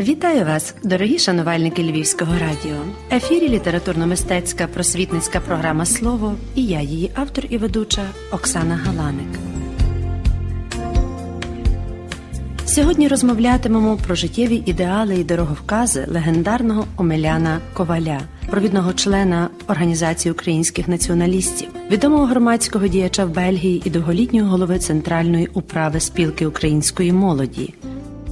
Вітаю вас, дорогі шанувальники Львівського радіо. Ефірі літературно-мистецька просвітницька програма Слово і я, її автор і ведуча Оксана Галаник. Сьогодні розмовлятимемо про життєві ідеали і дороговкази легендарного Омеляна Коваля, провідного члена Організації українських націоналістів, відомого громадського діяча в Бельгії і довголітнього голови Центральної управи спілки української молоді.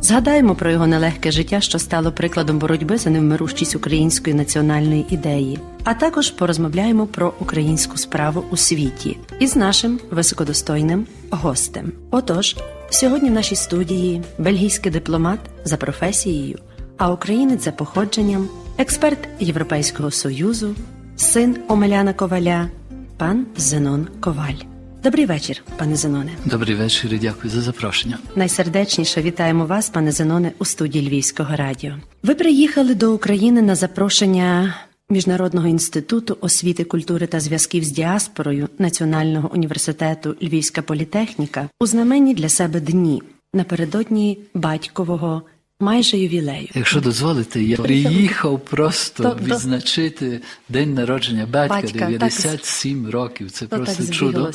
Згадаємо про його нелегке життя, що стало прикладом боротьби за невмирущість української національної ідеї, а також порозмовляємо про українську справу у світі із нашим високодостойним гостем. Отож, сьогодні в нашій студії бельгійський дипломат за професією, а українець за походженням, експерт Європейського союзу, син Омеляна Коваля, пан Зенон Коваль. Добрий вечір, пане Зеноне. Добрий вечір і дякую за запрошення. Найсердечніше вітаємо вас, пане Зеноне, у студії Львівського радіо. Ви приїхали до України на запрошення Міжнародного інституту освіти, культури та зв'язків з діаспорою Національного університету Львівська політехніка у знаменні для себе дні напередодні батькового майже ювілею. Якщо дозволите, я приїхав просто То- то- відзначити день народження батька, Батька, так. років. Це Ну, просто так чудо.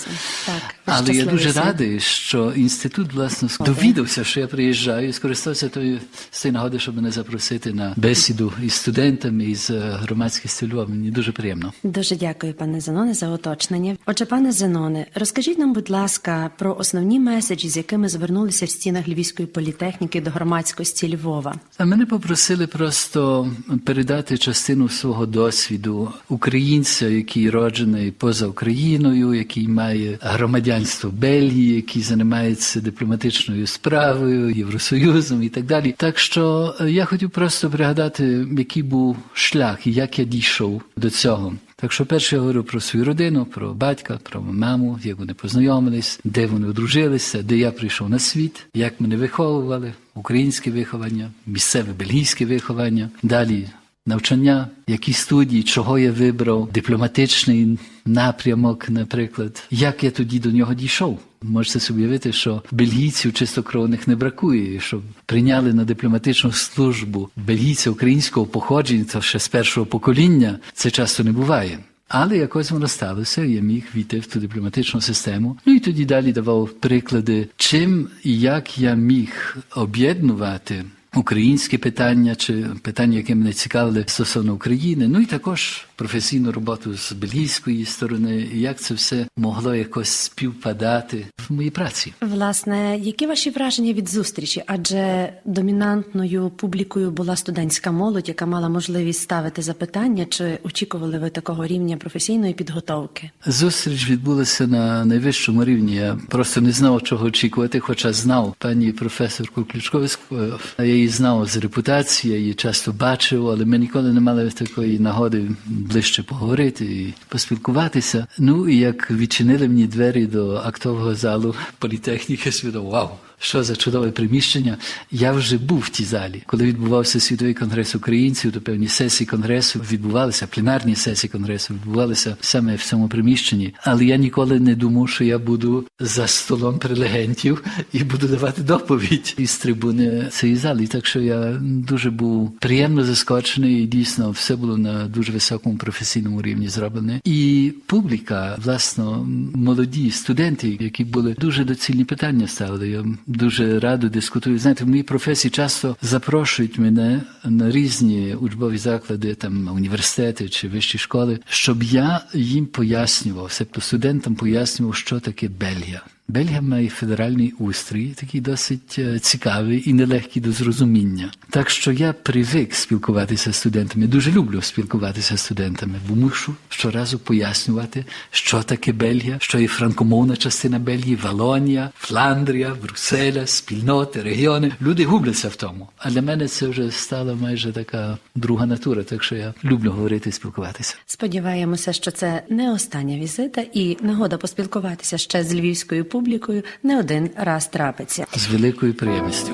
Так, Але я дуже радий, що інститут власне довідався, що я приїжджаю, і скористався тою з цієї нагоди, щоб мене запросити на бесіду із студентами із е, громадськістю Львова. Мені дуже приємно. Дуже дякую, пане Зеноне, за уточнення. Отже, пане Зеноне, розкажіть нам, будь ласка, про основні меседжі, з якими звернулися в стінах Львівської політехніки до громадськості Львова. А мене попросили просто передати частину свого досвіду українця, який роджений поза Україною, який має громадянство Бельгії, який займається дипломатичною справою, Євросоюзом і так далі. Так що е, я хотів просто пригадати, який був шлях і як я дійшов до цього. Так що перше я говорю про свою родину, про батька, про маму, як вони познайомились, де вони одружилися, де я прийшов на світ, як мене виховували, українське виховання, місцеве бельгійське виховання. Далі навчання, які студії, чого я вибрав, дипломатичний напрямок, наприклад, як я тоді до нього дійшов. Можете собі уявити, що бельгійців чистокровних не бракує, щоб прийняли на дипломатичну службу бельгійця українського походження, то ще з першого покоління, це часто не буває. Але якось воно сталося, я міг війти в ту дипломатичну систему. Ну і тоді далі давав приклади, чим і як я міг об'єднувати українські питання чи питання, які мене цікавили стосовно України. Ну і також професійну роботу з бельгійської сторони, як це все могло якось співпадати в моїй праці. Власне, які ваші враження від зустрічі? Адже домінантною публікою була студентська молодь, яка мала можливість ставити запитання, чи очікували ви такого рівня професійної підготовки? Зустріч відбулася на найвищому рівні. Я просто не знав, чого очікувати, хоча знав пані професорку Ключковську. Я її знав з репутації, я її часто бачив, але ми ніколи не мали такої нагоди ближче поговорити і поспілкуватися. Ну і як відчинили мені двері до актового залу політехніки, свідомо вау! Що за чудове приміщення? Я вже був в тій залі. Коли відбувався світовий конгрес українців, то певні сесії конгресу відбувалися, пленарні сесії конгресу відбувалися саме в цьому приміщенні. Але я ніколи не думав, що я буду за столом прелегентів і буду давати доповідь із трибуни цієї зали. Так що я дуже був приємно заскочений, і дійсно все було на дуже високому професійному рівні зроблене. І публіка, власно, молоді студенти, які були дуже доцільні питання ставили. Я дуже радо дискутую. Знаєте, в моїй професії часто запрошують мене на різні учбові заклади, там університети чи вищі школи, щоб я їм пояснював, себто студентам пояснював, що таке Бельгія. Бельгія має федеральний устрій, такий досить цікавий і нелегкий до зрозуміння. Так що я привик спілкуватися з студентами. Дуже люблю спілкуватися з студентами, бо мушу щоразу пояснювати, що таке Бельгія, що є франкомовна частина Бельгії, Валонія, Фландрія, Брюсселя, спільноти, регіони. Люди губляться в тому. А для мене це вже стала майже така друга натура. Так що я люблю говорити і спілкуватися. Сподіваємося, що це не остання візита, і нагода поспілкуватися ще з львівською публікою не один раз трапиться. З великою приємністю.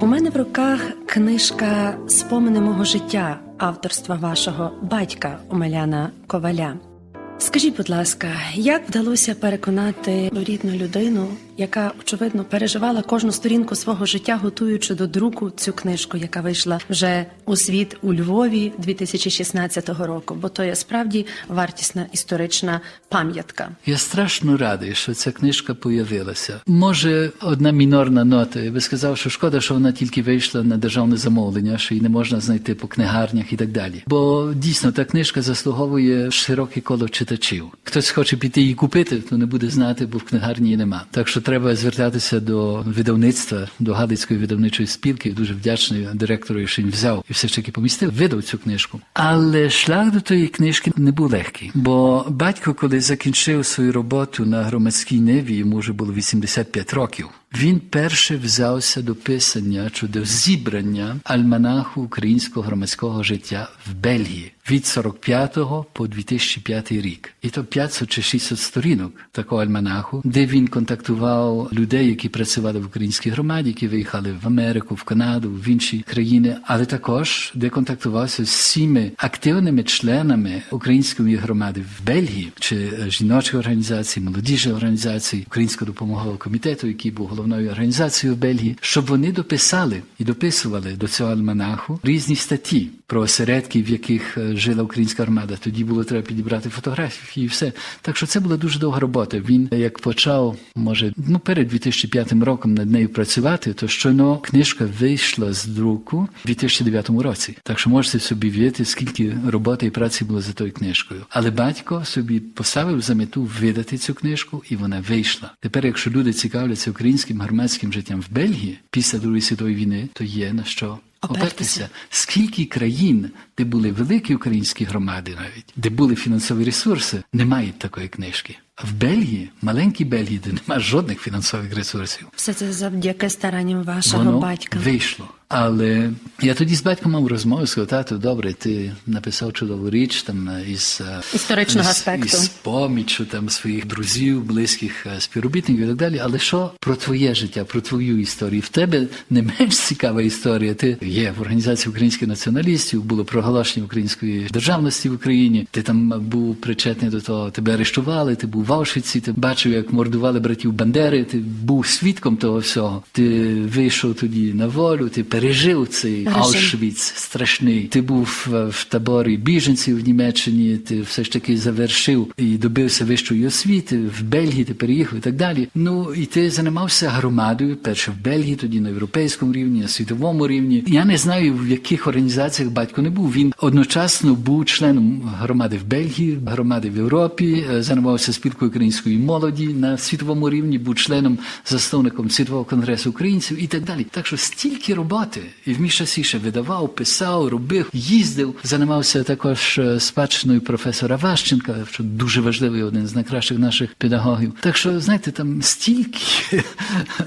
У мене в руках книжка Спомини мого життя авторства вашого батька Омеляна Коваля. Скажіть, будь ласка, як вдалося переконати рідну людину, яка очевидно переживала кожну сторінку свого життя, готуючи до друку цю книжку, яка вийшла вже у світ у Львові 2016 року? Бо то є справді вартісна історична пам'ятка. Я страшно радий, що ця книжка появилася. Може, одна мінорна нота. Я би сказав, що шкода, що вона тільки вийшла на державне замовлення, що її не можна знайти по книгарнях і так далі. Бо дійсно та книжка заслуговує широке коло читачів. Хтось хоче піти її купити, то не буде знати, бо в книгарні її нема. Так що треба звертатися до видавництва, до Галицької видавничої спілки. Дуже вдячний директору, що він взяв і все ж таки помістив, видав цю книжку. Але шлях до тої книжки не був легкий. Бо батько, коли закінчив свою роботу на громадській ниві, йому вже було 85 років. Він перше взявся до писання чи до зібрання альманаху українського громадського життя в Бельгії від 45 по 2005 рік. І то 500 чи 600 сторінок такого альманаху, де він контактував людей, які працювали в українській громаді, які виїхали в Америку, в Канаду, в інші країни, але також де контактувався з всіми активними членами української громади в Бельгії, чи жіночої організації, молодіжної організації, Українського допомогового комітету, який був головною організацією в Бельгії, щоб вони дописали і дописували до цього альманаху різні статті про осередки, в яких е, жила українська громада. Тоді було треба підібрати фотографії і все. Так що це була дуже довга робота. Він е, як почав, може, ну перед 2005 роком над нею працювати, то щойно книжка вийшла з друку в 2009 році. Так що можете собі вірити, скільки роботи і праці було за тою книжкою. Але батько собі поставив за мету видати цю книжку, і вона вийшла. Тепер, якщо люди цікавляться українським громадським життям в Бельгії після Другої світової війни, то є на що. Опертися. Опертися. Скільки країн, де були великі українські громади, навіть де були фінансові ресурси, не мають такої книжки. В Бельгії, маленькій Бельгії, де немає жодних фінансових ресурсів, Все це завдяки старанням вашого воно батька. вийшло. Але я тоді з батьком мав розмову, сказав, тату, добре, ти написав чудову річ там із е, Історичного із, аспекту. із поміччю там своїх друзів, близьких е, співробітників і так далі. Але що про твоє життя, про твою історію? В тебе не менш цікава історія. Ти є в організації українських націоналістів, було проголошення української державності в Україні. Ти там був причетний до того, тебе арештували, ти був в Аушвіці, ти бачив, як мордували братів Бандери, ти був свідком того всього. Ти вийшов тоді на волю, ти пережив цей. Аушвіц страшний. Ти був в, таборі біженців в Німеччині, ти все ж таки завершив і добився вищої освіти. В Бельгії ти переїхав і так далі. Ну і ти займався громадою, перше в Бельгії, тоді на європейському рівні, на світовому рівні. Я не знаю, в яких організаціях батько не був. Він одночасно був членом громади в Бельгії, громади в Європі, е, займався спілкою української молоді на світовому рівні, був членом засновником Світового конгресу українців і так далі. Так що стільки роботи, і в мій часі ще видавав, писав, робив, їздив, займався також е, спадщиною професора Ващенка, що дуже важливий один з найкращих наших педагогів. Так що, знаєте, там стільки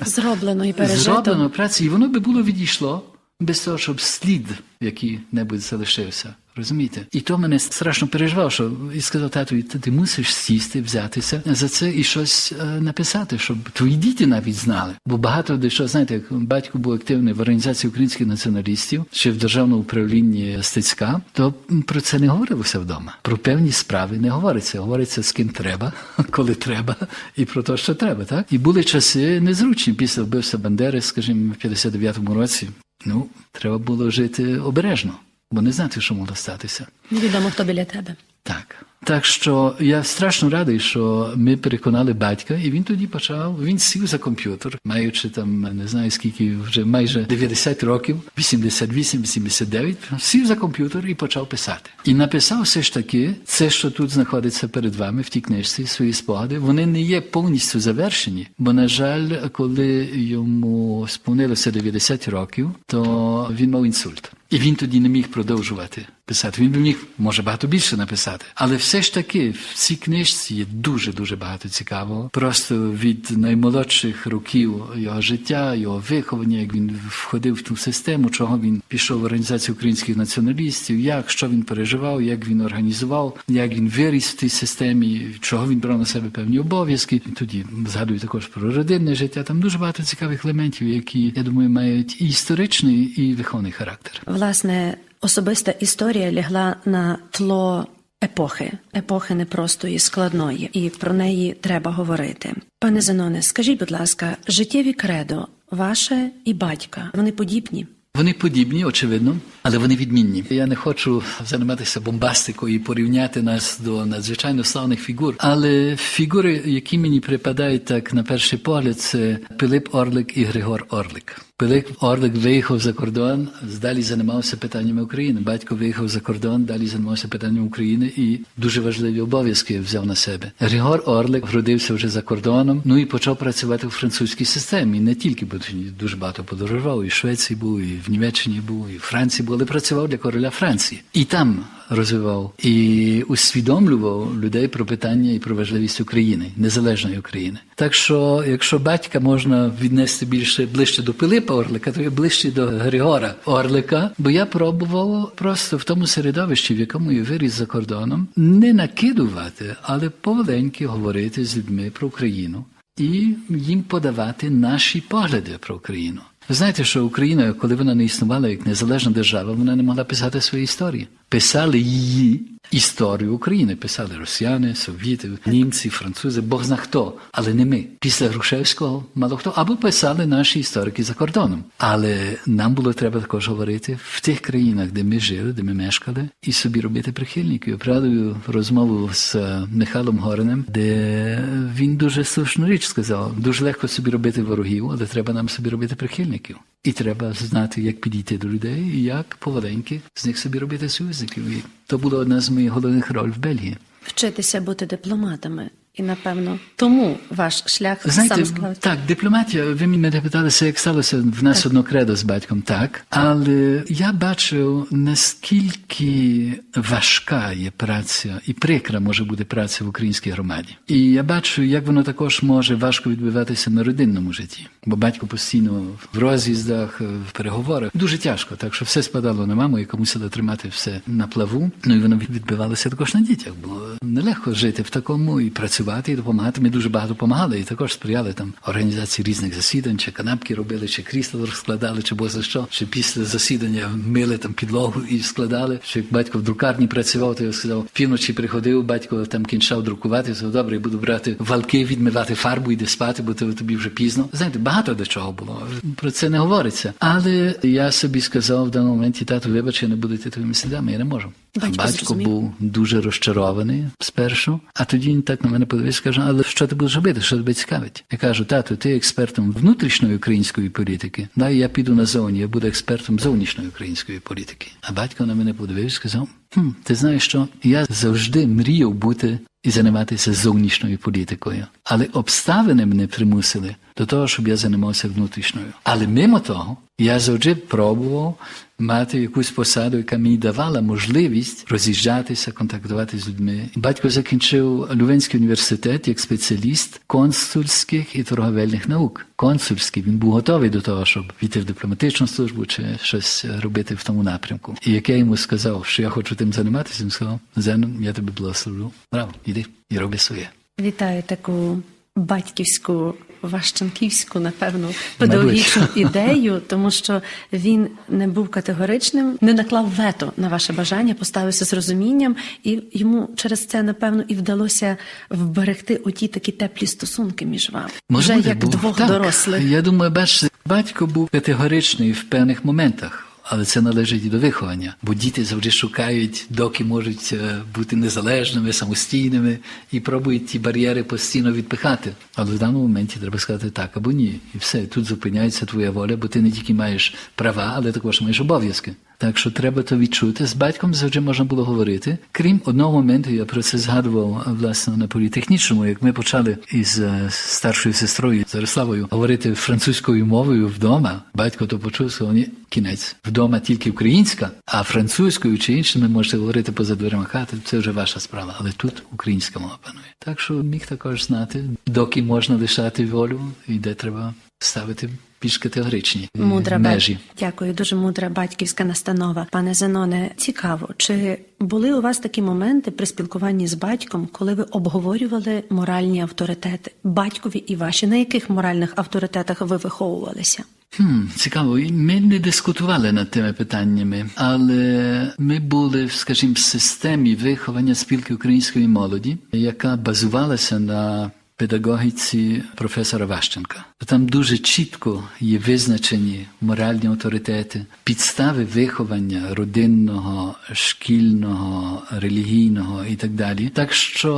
Зроблено і пережито. зроблено праці, і воно би було відійшло без того, щоб слід який-небудь залишився. Розумієте? І то мене страшно переживав, що і сказав тату, ти, мусиш сісти, взятися за це і щось е, написати, щоб твої діти навіть знали. Бо багато де що, знаєте, як батько був активний в організації українських націоналістів, ще в державному управлінні Стецька, то про це не говорилося вдома. Про певні справи не говориться. Говориться з ким треба, коли треба, і про те, що треба. Так і були часи незручні після вбивства Бандери, скажімо, в 59-му році. Ну, треба було жити обережно, бо не знати, що могло статися. Невідомо, хто біля тебе. Так. Так що я страшно радий, що ми переконали батька, і він тоді почав. Він сів за комп'ютер, маючи там не знаю скільки, вже майже 90 років, 88-89, сів за комп'ютер і почав писати. І написав все ж таки це, що тут знаходиться перед вами в тій книжці, свої спогади. Вони не є повністю завершені, бо на жаль, коли йому сповнилося 90 років, то він мав інсульт. І він тоді не міг продовжувати писати. Він би міг, може, багато більше написати. Але все ж таки в цій книжці є дуже-дуже багато цікавого. Просто від наймолодших років його життя, його виховання, як він входив в ту систему, чого він пішов в організацію українських націоналістів, як що він переживав, як він організував, як він виріс в тій системі, чого він брав на себе певні обов'язки. І тоді згадую також про родинне життя. Там дуже багато цікавих елементів, які я думаю мають і історичний, і виховний характер. Власне, особиста історія лягла на тло епохи, епохи непростої, складної, і про неї треба говорити. Пане Зеноне, скажіть, будь ласка, життєві кредо, ваше і батька, вони подібні? Вони подібні, очевидно, але вони відмінні. Я не хочу займатися бомбастикою і порівняти нас до надзвичайно славних фігур. Але фігури, які мені припадають так на перший погляд, це Пилип Орлик і Григор Орлик. Пилип Орлик виїхав за кордон, далі займався питаннями України. Батько виїхав за кордон, далі займався питаннями України і дуже важливі обов'язки взяв на себе. Григор Орлик вродився вже за кордоном, ну і почав працювати в французькій системі. Не тільки, бо дуже багато подорожував, і в Швеції був, і в Німеччині був, і в Франції був, але працював для короля Франції. І там розвивав і усвідомлював людей про питання і про важливість України, незалежної України. Так що, якщо батька можна віднести більше ближче до Пилипа Орлика, то я ближче до Григора Орлика, бо я пробував просто в тому середовищі, в якому я виріс за кордоном, не накидувати, але поволеньки говорити з людьми про Україну і їм подавати наші погляди про Україну. Ви знаєте, що Україна, коли вона не існувала як незалежна держава, вона не могла писати свої історії. Писали її історію України. Писали росіяни, совіти, німці, французи, Бог зна хто, але не ми. Після Грушевського мало хто або писали наші історики за кордоном. Але нам було треба також говорити в тих країнах, де ми жили, де ми мешкали, і собі робити прихильників. Пригадую розмову з е, Михайлом Горинем, де він дуже слушну річ сказав: дуже легко собі робити ворогів, але треба нам собі робити прихильників. І треба знати, як підійти до людей, і як поваленьки з них собі робити союзників. І то була одна з моїх головних роль в Бельгії. Вчитися бути дипломатами. І напевно тому ваш шлях Знаєте, сам склався. так, дипломатія, ви мене питалися, як сталося в нас одно кредо з батьком, так. Але я бачив, наскільки важка є праця і прикра може бути праця в українській громаді. І я бачу, як воно також може важко відбиватися на родинному житті. Бо батько постійно в роз'їздах, в переговорах. Дуже тяжко, так що все спадало на маму, яка мусила тримати все на плаву. Ну і воно відбивалося також на дітях. Було нелегко жити в такому і працювати, і допомагати. Ми дуже багато допомагали, і також сприяли там організації різних засідань, чи канапки робили, чи крісла розкладали, чи бо за що, чи після засідання мили там підлогу і складали. Чи батько в друкарні працював, то я сказав, півночі приходив, батько там кінчав друкувати. Сказав, добре, я буду брати валки, відмивати фарбу, йди спати, бо тобі вже пізно. Знаєте, багато до чого було. Про це не говориться. Але я собі сказав в даному моменті, тату, вибач, я не буду йти твоїми слідами, я не можу. Батько Батько був дуже розчарований спершу, а тоді він так на мене подивився, каже, але що ти будеш робити? Що тебе цікавить? Я кажу, тату, ти експертом внутрішньої української політики. Дай я піду назовні, я буду експертом зовнішньої української політики. А батько на мене подивився, сказав: хм, ти знаєш що? Я завжди мріяв бути і займатися зовнішньою політикою, але обставини мене примусили до того, щоб я займався внутрішньою. Але мимо того, я завжди пробував мати якусь посаду, яка мені давала можливість роз'їжджатися, контактувати з людьми. Батько закінчив Лювенський університет як спеціаліст консульських і торговельних наук. Консульський він був готовий до того, щоб піти в дипломатичну службу чи щось робити в тому напрямку. І як я йому сказав, що я хочу тим займатися, він сказав: Зену, я тебе благословлю. Браво, іди і роби своє. Вітаю таку батьківську, ващенківську, напевно, педагогічну ідею, тому що він не був категоричним, не наклав вето на ваше бажання, поставився з розумінням, і йому через це напевно і вдалося вберегти оті такі теплі стосунки між вами. Вже як був- двох так, дорослих. Я думаю, бач, батько був категоричний в певних моментах. Але це належить і до виховання, бо діти завжди шукають, доки можуть е, бути незалежними, самостійними і пробують ті бар'єри постійно відпихати. Але в даному моменті треба сказати так або ні. І все, тут зупиняється твоя воля, бо ти не тільки маєш права, але також маєш обов'язки. Так що треба то відчути. З батьком завжди можна було говорити. Крім одного моменту, я про це згадував власне на політехнічному, як ми почали із е, старшою сестрою Зариславою говорити французькою мовою вдома. Батько то почув, сказав, ні, кінець. Вдома тільки українська, а французькою чи іншими можете говорити поза дверима хати. Це вже ваша справа. Але тут українська мова панує. Так що міг також знати, доки можна лишати волю і де треба ставити більш категоричні Мудра межі. Дякую, дуже мудра батьківська настанова. Пане Зеноне, цікаво, чи були у вас такі моменти при спілкуванні з батьком, коли ви обговорювали моральні авторитети батькові і ваші? На яких моральних авторитетах ви виховувалися? Хм, цікаво, ми не дискутували над тими питаннями, але ми були, в, скажімо, в системі виховання спілки української молоді, яка базувалася на педагогіці професора Ващенка. Там дуже чітко є визначені моральні авторитети, підстави виховання родинного, шкільного, релігійного і так далі. Так що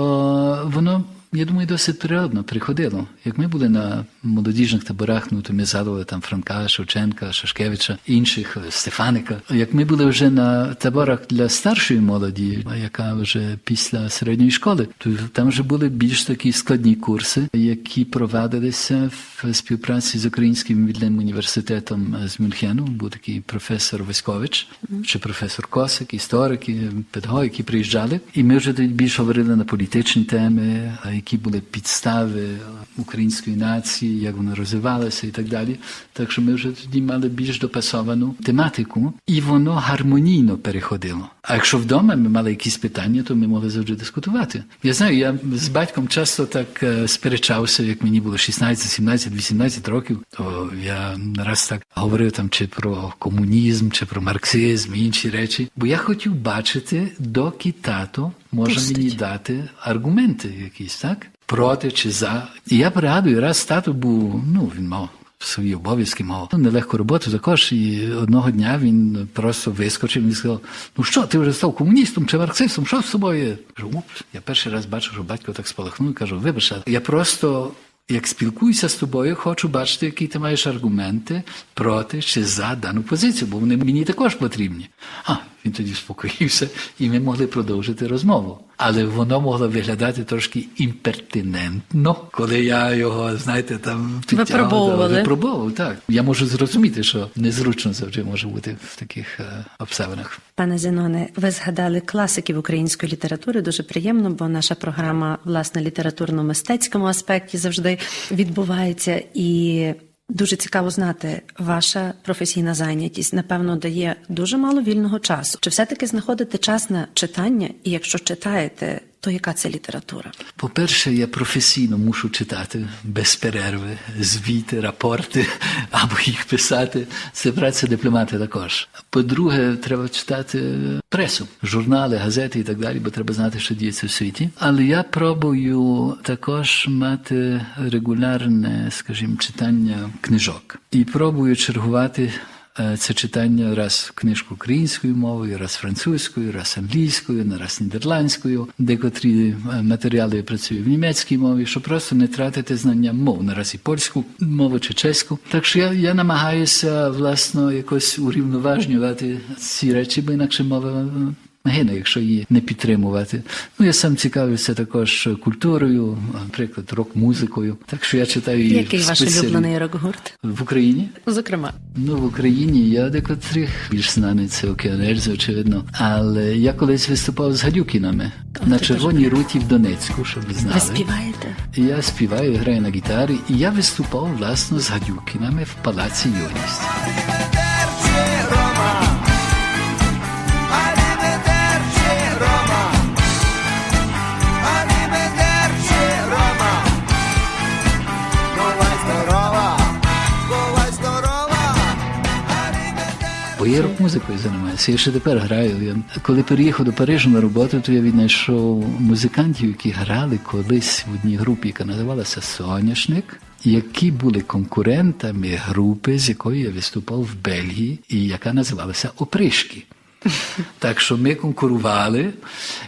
воно я думаю, досить природно приходило. Як ми були на молодіжних таборах, ну то ми згадували там Франка, Шевченка, Шашкевича, інших е, Стефаника. Як ми були вже на таборах для старшої молоді, яка вже після середньої школи, то там вже були більш такі складні курси, які провадилися в співпраці з Українським віддільним університетом з Мюнхену. Був такий професор Васькович чи професор Косик, історики, педагоги, які приїжджали. І ми вже тоді більше говорили на політичні теми, які були підстави української нації, як вона розвивалася і так далі. Так що ми вже тоді мали більш допасовану тематику, і воно гармонійно переходило. А якщо вдома ми мали якісь питання, то ми могли завжди дискутувати. Я знаю, я з батьком часто так е, сперечався, як мені було 16, 17, 18 років, то я раз так говорив там чи про комунізм, чи про марксизм, інші речі. Бо я хотів бачити, доки тато може Пустить. мені дати аргументи якісь, так? Проти чи за. І я пригадую, раз тато був, ну він мав. Свої обов'язки мав нелегку роботу також, і одного дня він просто вискочив і сказав: Ну що, ти вже став комуністом чи марксистом? Що з собою? є?» Кажу, упс, я перший раз бачу, що батько так спалахнув і кажу, вибач, я просто як спілкуюся з тобою, хочу бачити, які ти маєш аргументи проти чи за дану позицію, бо вони мені також потрібні. А він тоді спокоївся, і ми могли продовжити розмову. Але воно могло виглядати трошки імпертинентно, коли я його, знаєте, там підтягував, Випробовували. випробовував. Так я можу зрозуміти, що незручно завжди може бути в таких е, обставинах. Пане Зеноне, ви згадали класиків української літератури. Дуже приємно, бо наша програма власне літературно-мистецькому аспекті завжди відбувається і. Дуже цікаво знати, ваша професійна зайнятість напевно дає дуже мало вільного часу. Чи все-таки знаходите час на читання? І якщо читаєте, то яка це література? По-перше, я професійно мушу читати без перерви, звіти, рапорти або їх писати. Це праця дипломата також. По-друге, треба читати пресу, журнали, газети і так далі, бо треба знати, що діється в світі. Але я пробую також мати регулярне, скажімо, читання книжок і пробую чергувати. Е, Це читання раз книжку українською мовою, раз французькою, раз англійською, раз нідерландською, декотрі е, матеріали я працюю в німецькій мові, щоб просто не тратити знання мов, наразі польську мову чи чеську. Так що я, я намагаюся власно якось урівноважнювати ці речі, бо інакше мова гине, якщо її не підтримувати. Ну я сам цікавився також культурою, наприклад, рок-музикою. Так що я читаю її Який ваш улюблений рок-гурт? в Україні. Зокрема, Ну, в Україні я декотрих більш знаний це Океанельзи, очевидно. Але я колись виступав з гадюкінами на червоній руті в Донецьку, щоб ви знали. ви співаєте? Я співаю, граю на гітарі, і я виступав власно з гадюкінами в палаці юність. Я рок-музикою займаюся. Я ще тепер граю. Я, коли переїхав до Парижу на роботу, то я віднайшов музикантів, які грали колись в одній групі, яка називалася Соняшник. Які були конкурентами групи, з якою я виступав в Бельгії, і яка називалася Опришки. Так що ми конкурували.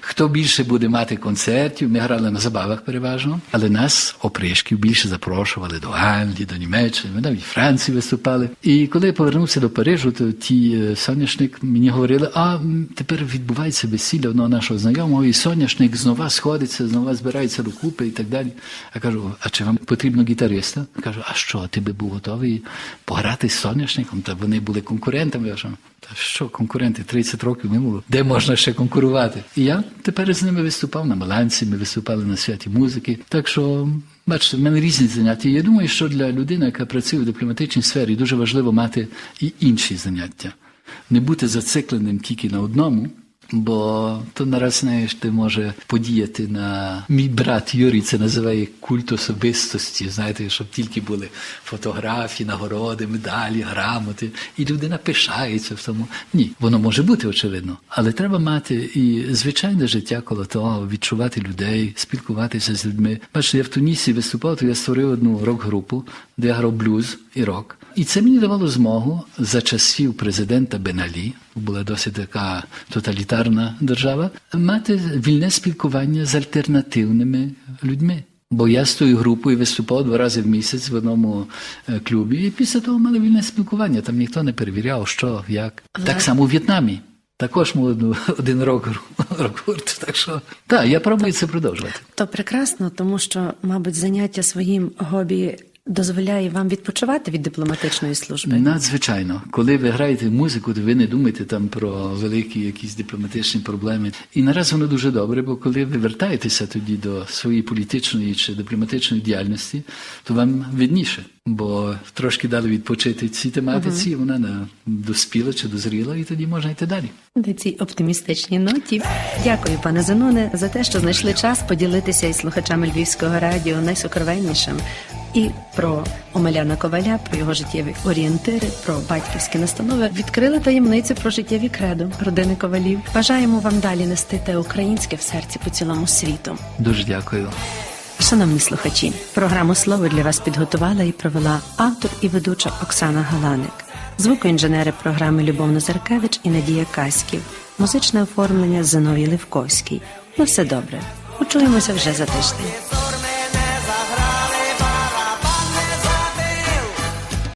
Хто більше буде мати концертів, ми грали на забавах переважно, але нас, опришків, більше запрошували до Англії, до Німеччини, ми навіть Франції виступали. І коли я повернувся до Парижу, то ті е, соняшник мені говорили, а тепер відбувається весілля одного нашого знайомого, і соняшник знова сходиться, знова збирається докупи і так далі. Я кажу, а чи вам потрібно гітариста? Я кажу, а що, ти би був готовий пограти з соняшником? Та вони були конкурентами. Я кажу, що конкуренти, три 30 років минуло, де можна ще конкурувати. І я тепер з ними виступав на Маланці, ми виступали на святі музики. Так що, бачите, в мене різні заняття. Я думаю, що для людини, яка працює в дипломатичній сфері, дуже важливо мати і інші заняття, не бути зацикленим тільки на одному. Бо то нараз знаєш, ти може подіяти на мій брат Юрій це називає культ особистості. Знаєте, щоб тільки були фотографії, нагороди, медалі, грамоти, і людина пишається в тому. Ні, воно може бути очевидно, але треба мати і звичайне життя коло того, відчувати людей, спілкуватися з людьми. Бачите, я в Тунісі виступав, то я створив одну рок-групу, де я грав блюз і рок. І це мені давало змогу за часів президента Беналі, була досить така тоталітарна держава, мати вільне спілкування з альтернативними людьми. Бо я з тою групою виступав два рази в місяць в одному е, клубі, і після того мали вільне спілкування. Там ніхто не перевіряв, що, як. Так само в В'єтнамі. Також ми одну- один рок, рок-гурт. Так що так, я пробую це продовжувати. То прекрасно, тому що, мабуть, заняття своїм хобі дозволяє вам відпочивати від дипломатичної служби. Надзвичайно, коли ви граєте музику, то ви не думаєте там про великі якісь дипломатичні проблеми. І нараз воно дуже добре, бо коли ви вертаєтеся тоді до своєї політичної чи дипломатичної діяльності, то вам видніше. Бо трошки дали відпочити цій тематиці, і вона на- доспіла чи дозріла, і тоді можна йти далі. На цій оптимістичній ноті. Дякую, пане Зеноне, за те, що знайшли час поділитися із слухачами Львівського радіо найсокровеннішим і про Омеляна Коваля, про його життєві орієнтири, про батьківські настанови. Відкрили таємницю про життєві кредо родини ковалів. Бажаємо вам далі нести те українське в серці по цілому світу. Дуже дякую. Шановні слухачі, програму слово для вас підготувала і провела автор і ведуча Оксана Галаник, звукоінженери програми Любов Назаркевич і Надія Каськів, музичне оформлення Зиновій Левковський. На все добре. Почуємося вже за тиждень.